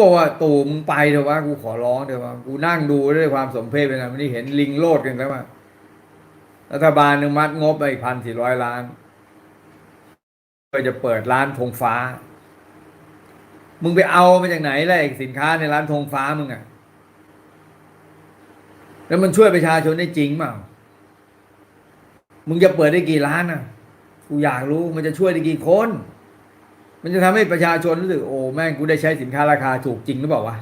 บอกว่าตู่มึงไปเถอะวะกูขอร้องเถอะวะกูนั่งดูด้วยความสมเพชเป็นไงมันนี่เห็นลิงโลดกันแล้วว่ารัฐบาลอนุมัติงบไปอีกพันสี่ร้อยล้านก็จะเปิดร้านธงฟ้า มึงไปเอามาจากไหนล่ะไอ้สินค้าในร้านธงฟ้ามึงอะแล้วมันช่วยประชาชนได้จริงเปล่ามึงจะเปิดได้กี่ร้านอะกูอยากรู้มันจะช่วยได้กี่คน มันจะทำให้ประชาชนรู้สึกโอ้แม่งกูได้ใช้สินค้าราคาถูกจริงหรือเปล่าวะ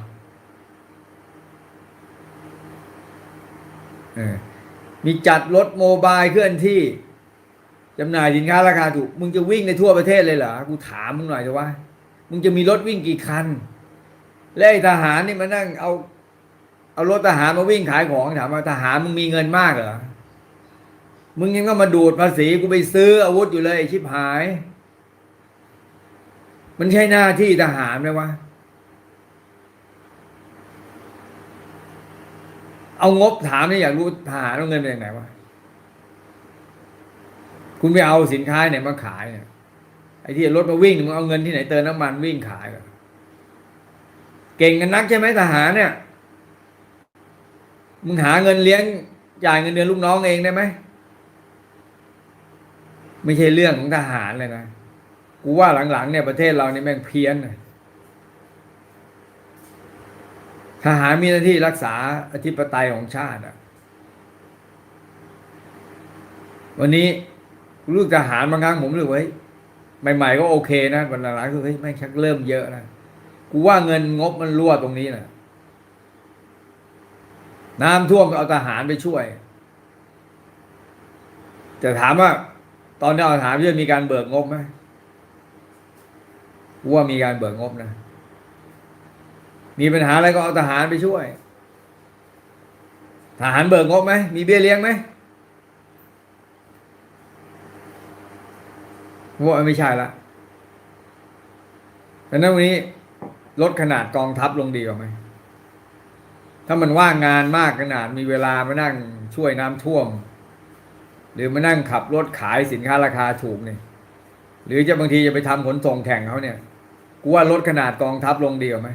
มีจัดรถโมบายเคลื่อนที่จำหน่ายสินค้าราคาถูก มึงจะวิ่งในทั่วประเทศเลยเหรอ กูถามมึงหน่อยเถอะวะ มึงจะมีรถวิ่งกี่คัน และไอ้ทหารนี่มานั่งเอา เอารถทหารมาวิ่งขายของถามว่าทหารมึงมีเงินมากเหรอ มึงยังก็มาดูดภาษีกูไปซื้ออาวุธอยู่เลยชิบหาย มันใช่หน้าที่ทหารไหมวะ เอางบถามนี่อยากรู้ทหารเอาเงินไปจากไหนวะ คุณไปเอาสินค้าไหนมาขายเนี่ย ไอ้ที่รถมาวิ่งมึงเอาเงินที่ไหนเติมน้ำมันวิ่งขายเหรอเก่งกันนักใช่ไหมทหารเนี่ย มึงหาเงินเลี้ยงจ่ายเงินเดือนลูกน้องเองได้ไหม ไม่ใช่เรื่องของทหารเลยนะ กูว่าหลังๆเนี่ยประเทศเรานี่แม่งเพี้ยนทหารมีหน้าที่รักษาอธิปไตยของชาติอะวันนี้ลูกทหารบางครั้งผมรู้สึกว่าเฮ้ยใหม่ ๆ ก็โอเคนะวันหลังๆก็เฮ้ยแม่งชักเริ่มเยอะนะกูว่าเงินงบมันรั่วตรงนี้นะน้ำท่วมก็เอาทหารไปช่วย แต่ถามว่า ตอนนี้เอาทหารไปช่วยมีการเบิกงบไหม ว่ามีการเบิกงบนะ มีปัญหาอะไรก็เอาทหารไปช่วย ทหารเบิกงบไหม มีเบี้ยเลี้ยงไหมว่าไม่ใช่ละดังนั้นวันนี้ลดขนาดกองทัพลงดีกว่าไหม ถ้ามันว่างงานมากขนาดมีเวลามานั่งช่วยน้ำท่วม หรือมานั่งขับรถขายสินค้าราคาถูกเนี่ยหรือจะบางทีจะไปทำขนส่งแข่งเขาเนี่ย กูว่าลดขนาดกองทัพลงดีกว่าไหม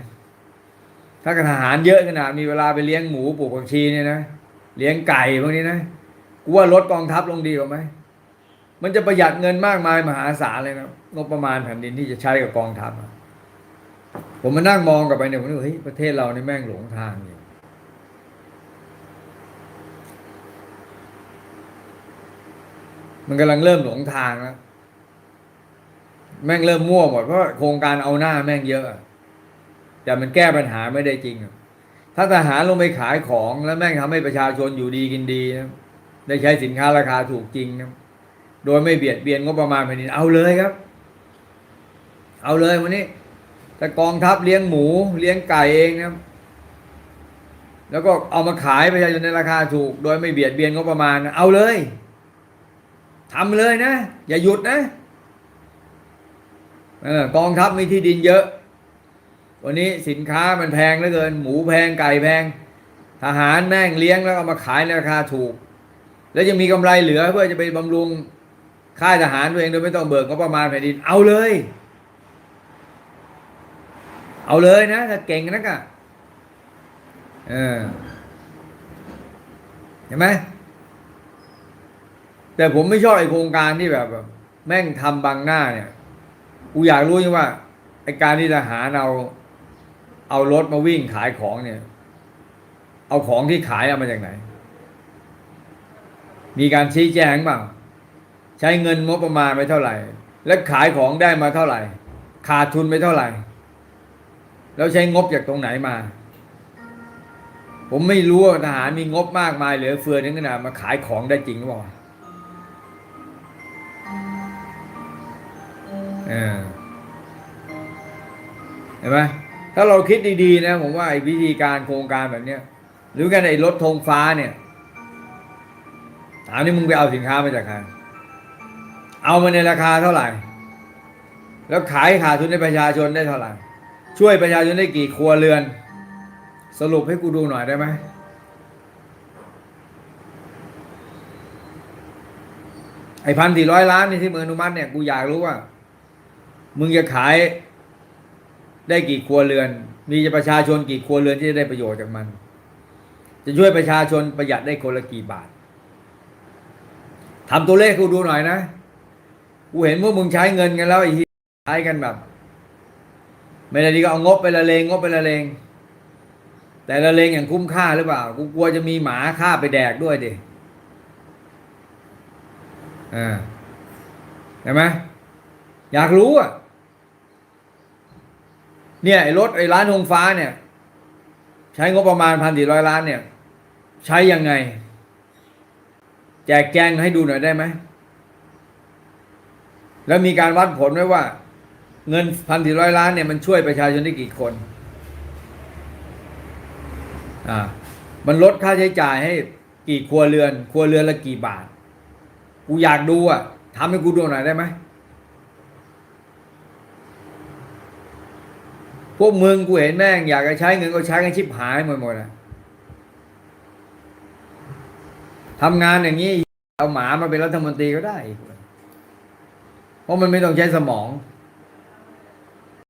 ถ้าทหารเยอะขนาดมีเวลาไปเลี้ยงหมูปลูกผักชีเนี่ยนะเลี้ยงไก่พวกนี้นะกูว่าลดกองทัพลงดีกว่าไหมมันจะประหยัดเงินมากมายมหาศาลเลยนะงบประมาณแผ่นดินที่จะใช้กับกองทัพผมมานั่งมองกลับไปเนี่ยผมนึกว่าเฮ้ยประเทศเรานี่แม่งหลงทางอยู่มันกำลังเริ่มหลงทางแล้ว แม่งเริ่มมั่วหมดเพราะโครงการเอาหน้าแม่งเยอะ แต่มันแก้ปัญหาไม่ได้จริง ถ้าทหารลงไปขายของแล้วแม่งทำให้ประชาชนอยู่ดีกินดีนะได้ใช้สินค้าราคาถูกจริงนะโดยไม่เบียดเบียนงบประมาณแผ่นดินเอาเลยครับ เอาเลยวันนี้แต่กองทัพเลี้ยงหมู เลี้ยงไก่เองนะแล้วก็เอามาขายประชาชนในราคาถูก โดยไม่เบียดเบียนงบประมาณ เอาเลยทำเลยนะ อย่าหยุดนะ กองทัพมีที่ดินเยอะ วันนี้สินค้ามันแพงเหลือเกิน หมูแพงไก่แพง ทหารแม่งเลี้ยงแล้วเอามาขายในราคาถูก แล้วยังมีกำไรเหลือเพื่อจะไปบำรุงค่ายทหารตัวเองโดยไม่ต้องเบิกงบประมาณแผ่นดิน เอาเลย เอาเลยนะถ้าเก่งนักอะเออเห็นไหมแต่ผมไม่ชอบไอโครงการที่แบบแบบแม่งทำบังหน้าเนี่ย กูอยากรู้ยังว่าไอการที่ทหารเอาเอารถมาวิ่งขายของเนี่ย เอาของที่ขายเอามาจากไหน มีการชี้แจงบ้างใช้เงินงบประมาณไปเท่าไหร่ และขายของได้มาเท่าไหร่ ขาดทุนไปเท่าไหร่ แล้วใช้งบจากตรงไหนมา ผมไม่รู้ว่าทหารมีงบมากมายเหลือเฟือถึงขนาดมาขายของได้จริงหรือเปล่า เห็นไหมถ้าเราคิดดีๆนะผมว่าไอ้วิธีการโครงการแบบเนี้ย หรือกันไอ้รถธงฟ้าเนี่ยถามนี่มึงไปเอาสินค้ามาจากใครเอามาในราคาเท่าไหร่ แล้วขายขาดทุนให้ประชาชนได้เท่าไหร่ ช่วยประชาชนได้กี่ครัวเรือน สรุปให้กูดูหน่อยได้ไหมไอ้พันสี่ร้อยล้านนี่ที่มึงอนุมัติเนี่ยกูอยากรู้ว่า มึงจะขายได้กี่ครัวเรือน มีประชาชนกี่ครัวเรือนที่จะได้ประโยชน์จากมัน จะช่วยประชาชนประหยัดได้คนละกี่บาททำตัวเลขกูดูหน่อยนะ กูเห็นพวกมึงใช้เงินกันแล้วไอ้เหี้ยใช้กันแบบไม่ได้ดีก็เอางบไปละเลงงบไปละเลง แต่ละเลงอย่างคุ้มค่าหรือเปล่า กูกลัวจะมีหมาฆ่าไปแดกด้วยดิอ่าเห็นไหมอยากรู้อะ เนี่ยไอ้รถไอ้ร้านธงฟ้าเนี่ย ใช้งบประมาณพันสี่ร้อยล้านเนี่ย ใช้ยังไง แจกแจงให้ดูหน่อยได้ไหม แล้วมีการวัดผลไว้ว่า เงินพันสี่ร้อยล้านเนี่ยมันช่วยประชาชนได้กี่คน อ่า มันลดค่าใช้จ่ายให้กี่ครัวเรือน ครัวเรือนละกี่บาท กูอยากดูอะทำให้กูดูหน่อยได้ไหม พวกมึงกูเห็นแม่งอยากจะใช้เงินก็ใช้กันชิบหายหมดหมดอะทำงานอย่างนี้ เอาหมามาเป็นรัฐมนตรีก็ได้ เพราะมันไม่ต้องใช้สมอง